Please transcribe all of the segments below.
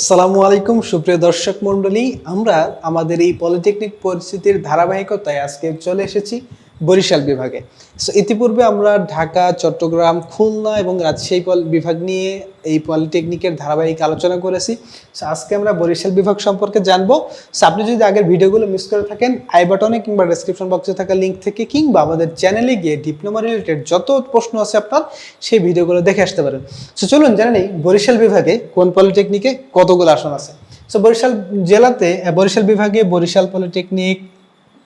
আসসালামু আলাইকুম সুপ্রিয় দর্শক মণ্ডলী। আমরা আমাদের এই পলিটেকনিক পরিস্থিতির ধারাবাহিকতায় আজকে চলে এসেছি। বরিশাল বিভাগে। সো ইতিপূর্বে আমরা ঢাকা, চট্টগ্রাম, খুলনা এবং রাজশাহী বিভাগ নিয়ে এই পলিটেকনিকের ধারাবাহিক আলোচনা করেছি। সো আজকে আমরা বরিশাল বিভাগ সম্পর্কে জানব। সো আপনি যদি আগের ভিডিওগুলো মিস করে থাকেন, আই বাটনে কিংবা ডেসক্রিপশন বক্সে থাকা লিঙ্ক থেকে কিংবা আমাদের চ্যানেলে গিয়ে ডিপ্লোমা রিলেটেড যত প্রশ্ন আছে আপনার, সেই ভিডিওগুলো দেখে আসতে পারেন। সো চলুন জানেন বরিশাল বিভাগে কোন পলিটেকনিকে কতগুলো আসন আছে। সো বরিশাল জেলাতে, বরিশাল বিভাগে বরিশাল পলিটেকনিক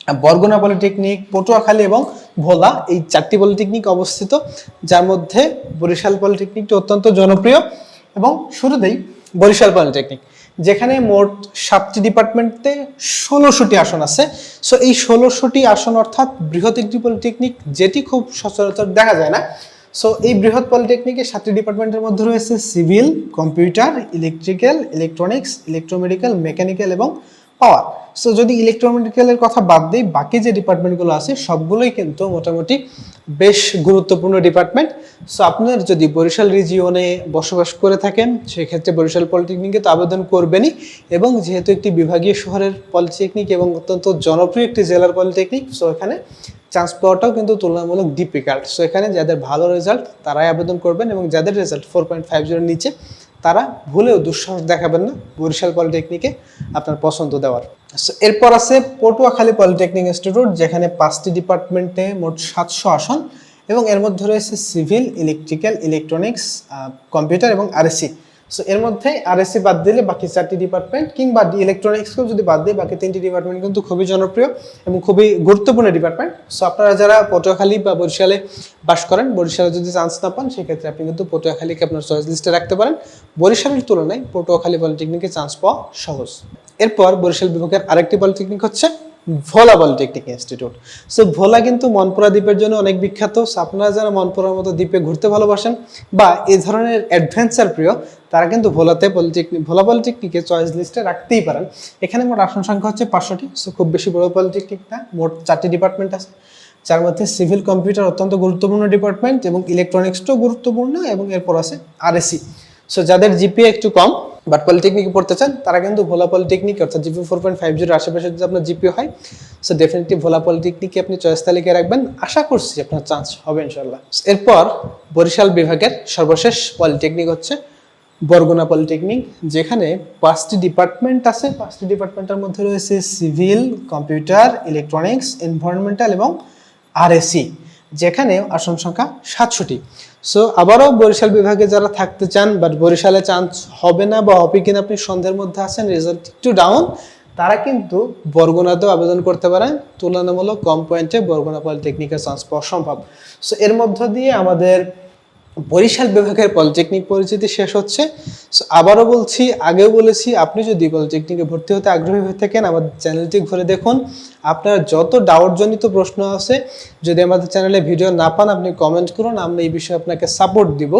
বরগুনা পলিটেকনিক, পটুয়াখালী এবং ভোলা এই চারটি পলিটেকনিক অবস্থিত, যার মধ্যে বরিশাল পলিটেকনিকটি অত্যন্ত জনপ্রিয় এবং শুরুতেই বরিশাল পলিটেকনিক, যেখানে মোট সাতটি ডিপার্টমেন্টে ষোলোশোটি আসন আছে। সো এই ষোলোশোটি আসন অর্থাৎ বৃহৎ একটি পলিটেকনিক যেটি খুব সচরাচর দেখা যায় না। সো এই বৃহৎ পলিটেকনিকে সাতটি ডিপার্টমেন্টের মধ্যে রয়েছে, civil, computer, electrical, electronics, electromedical, mechanical এবং পাওয়ার। সো যদি ইলেকট্রোমেডিক্যালের কথা বাদ দিই, বাকি যে ডিপার্টমেন্টগুলো আছে, সবগুলোই কিন্তু মোটামুটি বেশ গুরুত্বপূর্ণ ডিপার্টমেন্ট সো আপনার যদি বরিশাল রিজিয়নে বসবাস করে থাকেন, সেক্ষেত্রে বরিশাল পলিটেকনিকে তো আবেদন করবেনই। এবং যেহেতু একটি বিভাগীয় শহরের পলিটেকনিক এবং অত্যন্ত জনপ্রিয় একটি জেলার পলিটেকনিক সো এখানে চান্স পাওয়াটাও কিন্তু তুলনামূলক ডিফিকাল্ট সো এখানে যাদের ভালো রেজাল্ট তারাই আবেদন করবেন এবং যাদের রেজাল্ট ফোর পয়েন্ট ফাইভ জিরোর নিচে তারা ভুলেও দুঃসাহস দেখাবেন না বরিশাল পলিটেকনিকে আপনার পছন্দ দেওয়ার। এরপর আছে পটুয়াখালী পলিটেকনিক ইনস্টিটিউট, যেখানে পাঁচটি ডিপার্টমেন্টে মোট সাতশো আসন এবং এর মধ্যে রয়েছে সিভিল, ইলেকট্রিক্যাল, ইলেকট্রনিক্স কম্পিউটার এবং আরএসসি সো এর মধ্যে আরএসসি বাদ দিলে বাকি চারটি ডিপার্টমেন্ট কিংবা ইলেকট্রনিক্সকেও যদি বাদ দিই বাকি তিনটি ডিপার্টমেন্ট কিন্তু খুবই জনপ্রিয় এবং খুবই গুরুত্বপূর্ণ ডিপার্টমেন্ট সো আপনারা যারা পটুয়াখালী বা বরিশালে বাস করেন, বরিশালে যদি চান্স না পান, সেক্ষেত্রে আপনি কিন্তু পটুয়াখালীকে আপনার চয়েস লিস্টে রাখতে পারেন। বরিশালের তুলনায় পটুয়াখালী পলিটেকনিকে চান্স পাওয়া সহজ। এরপর বরিশাল বিভাগের আরেকটি পলিটেকনিক হচ্ছে Bhola polytechnic institute so Bhola কিন্তু মনপুরা দ্বীপের জন্য অনেক বিখ্যাত। আপনারা যারা মনপুরার মতো দ্বীপে ঘুরতে ভালোবাসেন বা এই ধরনের অ্যাডভেঞ্চার প্রিয় তারা কিন্তু ভোলাতে পলিটেকনিক ভোলা পলিটেকনিকে চয়েস লিস্টে রাখতেই পারেন। এখানে মোট আসন সংখ্যা হচ্ছে পাঁচশোটি সো খুব বেশি বড় পলিটেকনিক না, মোট চারটি ডিপার্টমেন্ট আছে। যার মধ্যে সিভিল কম্পিউটার অত্যন্ত গুরুত্বপূর্ণ ডিপার্টমেন্ট এবং ইলেকট্রনিক্সটাও গুরুত্বপূর্ণ এবং এরপর আছে আরএসি সো যাদের জিপিএ একটু কম বাট পলিটেকনিকে পড়তে চান, তারা কিন্তু ভোলা পলিটেকনিক অর্থাৎ জিপি ফোর পয়েন্ট ফাইভ জিরোর আশেপাশে যদি আপনার জিপিও হয় সো ডেফিনেটলি ভোলা পলিটেকনিকে আপনি চয়েস তালিকায় রাখবেন। আশা করছি আপনার চান্স হবে ইনশাল্লাহ এরপর বরিশাল বিভাগের সর্বশেষ পলিটেকনিক হচ্ছে বরগুনা পলিটেকনিক, যেখানে পাঁচটি ডিপার্টমেন্ট আছে। পাঁচটি ডিপার্টমেন্টের মধ্যে রয়েছে সিভিল, কম্পিউটার ইলেকট্রনিক্স এনভায়রনমেন্টাল এবং আরএসি যেখানে আসন সংখ্যা সাতশোটি সো আবারও বরিশাল বিভাগে যারা থাকতে চান বাট বরিশালে চান্স হবে না বা হবে কিনা আপনি সন্দেহের মধ্যে আছেন রেজাল্ট একটু ডাউন তারা কিন্তু বরগুনাতেও আবেদন করতে পারেন। তুলনামূলক কম পয়েন্টে বরগুনা পলিটেকনিকের চান্স পাওয়া সম্ভব। সো এর মধ্য দিয়ে আমাদের বরিশাল বিভাগের পলিটেকনিক পরিচিতি শেষ হচ্ছে। আবারও বলছি, আগেও বলেছি, আপনি যদি পলিটেকনিকে ভর্তি হতে আগ্রহী হয়ে থাকেন, আমাদের চ্যানেলটি ঘুরে দেখুন। আপনার যত ডাউটজনিত প্রশ্ন আছে, যদি আমাদের চ্যানেলে ভিডিও না পান, আপনি কমেন্ট করুন, আমরা এই বিষয়ে আপনাকে সাপোর্ট দিব।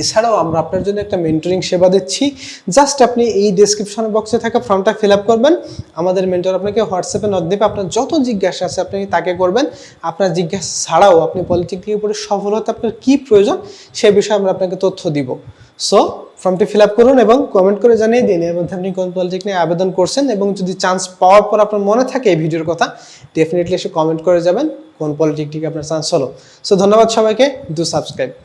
এছাড়াও আমরা আপনার জন্য একটা মেন্টরিং সেবা দিচ্ছি। জাস্ট আপনি এই ডেসক্রিপশন বক্সে থাকা ফর্মটা ফিল আপ করবেন। আমাদের মেন্টর আপনাকে হোয়াটসঅ্যাপে নক দেবে। আপনার যত জিজ্ঞাসা আছে আপনি তাকে করবেন। আপনার জিজ্ঞাসা ছাড়াও আপনি পলিটেকনিকের উপরে সফল হতে আপনার কী প্রয়োজন সে বিষয়ে আমরা আপনাকে তথ্য দিব। সো ফর্মটি ফিল আপ করুন এবং কমেন্ট করে জানিয়ে দিন এর মধ্যে আপনি কোন পলিটেকনিক আবেদন করছেন এবং যদি চান্স পাওয়ার পর আপনার মনে থাকে এই ভিডিওর কথা ডেফিনেটলি এসে কমেন্ট করে যাবেন কোন পলিটেকনিকে আপনার চান্স হলো। সো ধন্যবাদ সবাইকে। Do subscribe